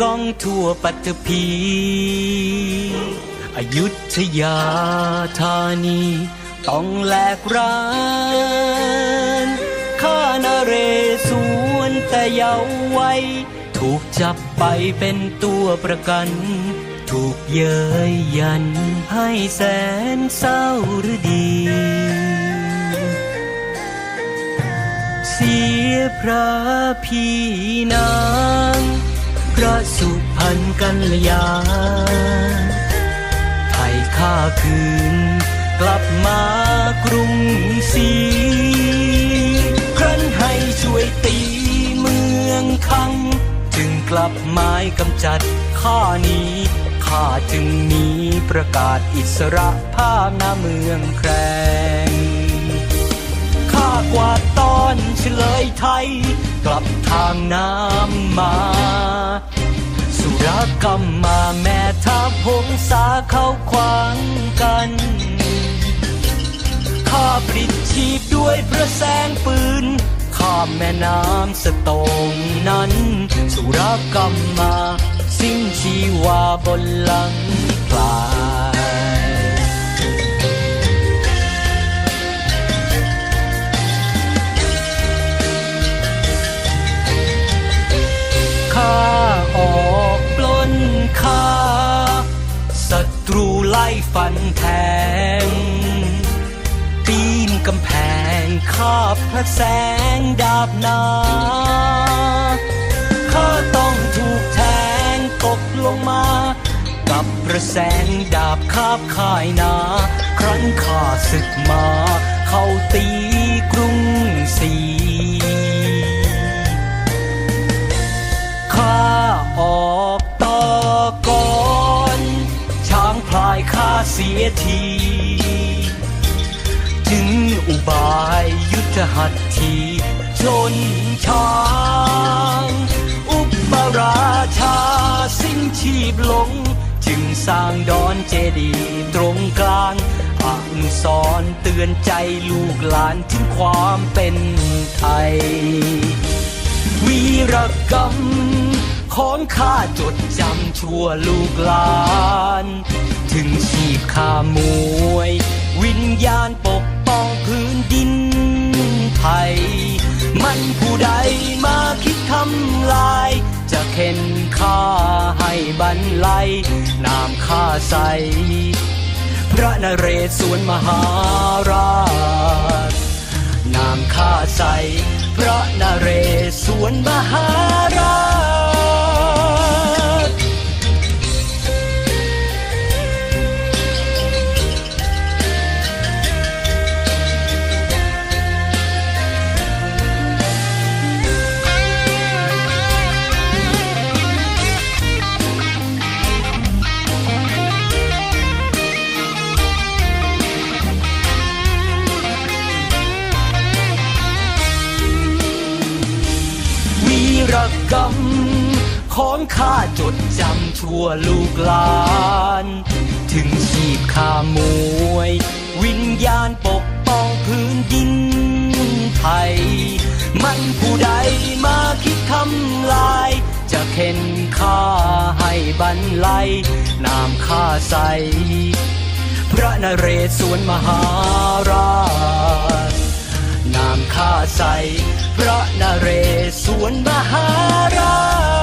กองทั่วปัตตภีอยุธยาธานี ต้องแลกร้านข้านเรศวรแต่เยาว์วัยถูกจับไปเป็นตัวประกัน ถูกเย้ยยันให้แสนเศร้าหรือดี เสียพระพี่นาง ระสุพรรณกัลยา ไทยข้าคืน กลับมากรุงศรีครั้นให้ช่วยตีเมืองคัง จึงกลับหมายกำจัดข้านี้ข้าจึงมีประกาศอิสระภาพหน้าเมืองแครงข้ากวาด อนเฉลยไทย กลับทางน้ำมา สุรกรรมมาแม่ทัพพงษาเข้าขวางกันข้าปลิดชีพด้วยพระแสงปืนข้ามแม่น้ำสตงนั้น สุรกรรมมา สิ้นชีวาบนหลังพลายข้า ไล่ฟันแทง ปีนกำแพงคาบพระแสงดาบนาข้าต้องถูกแทงตกลงมา กับพระแสงดาบคาบข่ายนา ครั้นข้าศึกมา เข้าตีกรุงศรี ยทีจึงอุบายยุทธหัตถีชนช้าง อุปราชาสิ้นชีพลง จึงสร้างดอนเจดีย์ตรงกลางอักษรเตือนใจลูกหลานถึงความเป็นไทย วีรกรรมของข้าจดจำชั่วลูกหลาน ถึงชีพขามวย วิญญาณปกป้องพื้นดินไทย มันผู้ใดมาคิดทำลาย จะเข็นข้าให้บันไลนามข้าใส พระนเรศวรมหาราชนามข้าใส พระนเรศวรมหา กรรม ของข้าจดจำชั่วลูกหลาน ถึงชีพข้ามวย วิญญาณปกป้องพื้นดินไทย มันผู้ใดมาคิดทำลาย จะเข็นข้าให้บันไลนามข้าใส พระนเรศวรมหา ใส พระนเรศวรมหาราช